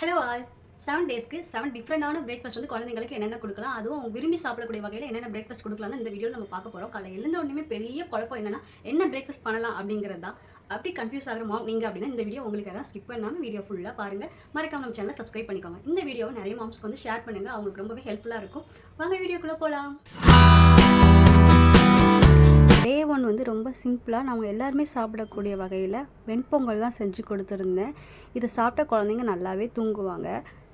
Hello all seven டேஸ்க்கு seven டிஃப்ரெண்டான breakfast வந்து குழந்தைங்களுக்கு என்னென்ன கொடுக்கலாம் அதுவும் அவங்க விரும்பி சாப்பிடக்கூடிய வகையில் என்னென்ன பிரேக்ஃபாஸ்ட் கொடுக்கலாம் இந்த வீடியோ நம்ம பார்க்க போகிறோம் காலையில் எழுந்த உடனே பெரிய குழப்பம் என்னன்னா என்ன பிரேக்ஃபாஸ்ட் பண்ணலாம் அப்படிங்கிறது தான். அப்படி கன்ஃபியூஸ் ஆகிற மாம் நீங்கள் அப்படின்னா இந்த வீடியோ உங்களுக்கு தான் ஸ்கிப் பண்ணாமல் வீடியோ ஃபுல்லாக பாருங்கள் மறக்காம நம்ம சேனலை சப்ஸ்கிரைப் பண்ணிக்கோங்க. இந்த வீடியோவை நிறைய மாம்ஸ்க்கு வந்து ஷேர் பண்ணுங்கள் அவங்களுக்கு ரொம்பவே ஹெல்ப்ஃபுல்லாக இருக்கும். வாங்க வீடியோக்குள்ளே போகலாம் டே வந்து ரொம்ப சிம்பிளாக நம்ம எல்லாருமே சாப்பிடக்கூடிய வகையில் வெண்பொங்கல் தான் செஞ்சு கொடுத்துருந்தேன். இதை சாப்பிட்ட குழந்தைங்க நல்லாவே தூங்குவாங்க.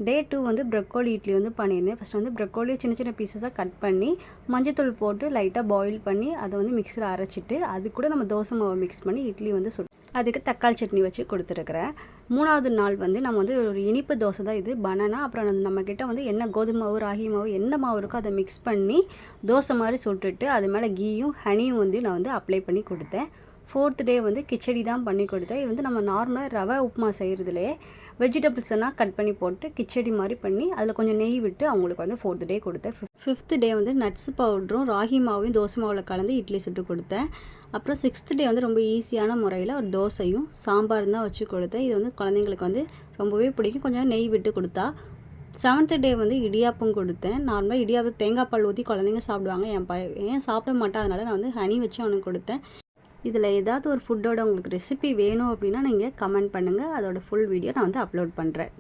டே டூ வந்து ப்ரொக்கோலி இட்லி வந்து பண்ணியிருந்தேன். ஃபஸ்ட் வந்து ப்ரொக்கோலியை சின்ன சின்ன பீசஸாக கட் பண்ணி மஞ்சத்தூள் போட்டு லைட்டாக பாயில் பண்ணி அதை வந்து மிக்ஸில் அரைச்சிட்டு அது கூட நம்ம தோசை மாவை மிக்ஸ் பண்ணி இட்லி வந்து சுட் அதுக்கு தக்காளி சட்னி வச்சு கொடுத்துருக்குறேன். மூணாவது நாள் வந்து நம்ம வந்து ஒரு இனிப்பு தோசை தான் இது. பனானா அப்புறம் நம்மக்கிட்ட வந்து என்ன கோதுமை மாவு ராகி மாவு என்ன மாவு இருக்கோ அதை மிக்ஸ் பண்ணி தோசை மாதிரி சுட்டுட்டு அது மேலே கீயும் ஹனியும் வந்து நான் வந்து அப்ளை பண்ணி கொடுத்தேன். ஃபோர்த் டே வந்து கிச்சடி தான் பண்ணி கொடுத்தேன். இது வந்து நம்ம நார்மலாக ரவை உப்புமா செய்கிறதுலையே வெஜிடபிள்ஸ் எல்லாம் கட் பண்ணி போட்டு கிச்சடி மாதிரி பண்ணி அதில் கொஞ்சம் நெய் விட்டு அவங்களுக்கு வந்து ஃபோர்த் டே கொடுத்தேன். ஃபிஃப்த் டே வந்து நட்ஸ் பவுடரும் ராகி மாவையும் தோசை மாவில் கலந்து இட்லி சுட்டு கொடுத்தேன். அப்புறம் சிக்ஸ்த் டே வந்து ரொம்ப ஈஸியான முறையில் ஒரு தோசையும் சாம்பாரும் தான் வச்சு கொடுத்தேன். இது வந்து குழந்தைங்களுக்கு வந்து ரொம்பவே பிடிக்கும். கொஞ்சம் நெய் விட்டு கொடுத்தா. செவன்த்து டே வந்து இடியாப்பம் கொடுத்தேன். நார்மலாக இடியாப்பம் தேங்காய் பால் ஊற்றி குழந்தைங்க சாப்பிடுவாங்க. என் பையன் சாப்பிட மாட்டான்? அதனால் நான் வந்து ஹனி வச்சு அவனுக்கு கொடுத்தேன். இதில் ஏதாவது ஒரு ஃபுட்டோட உங்களுக்கு ரெசிபி வேணும் அப்படின்னா நீங்கள் கமெண்ட் பண்ணுங்கள் அதோடய ஃபுல் வீடியோ நான் வந்து அப்லோட் பண்ணுறேன்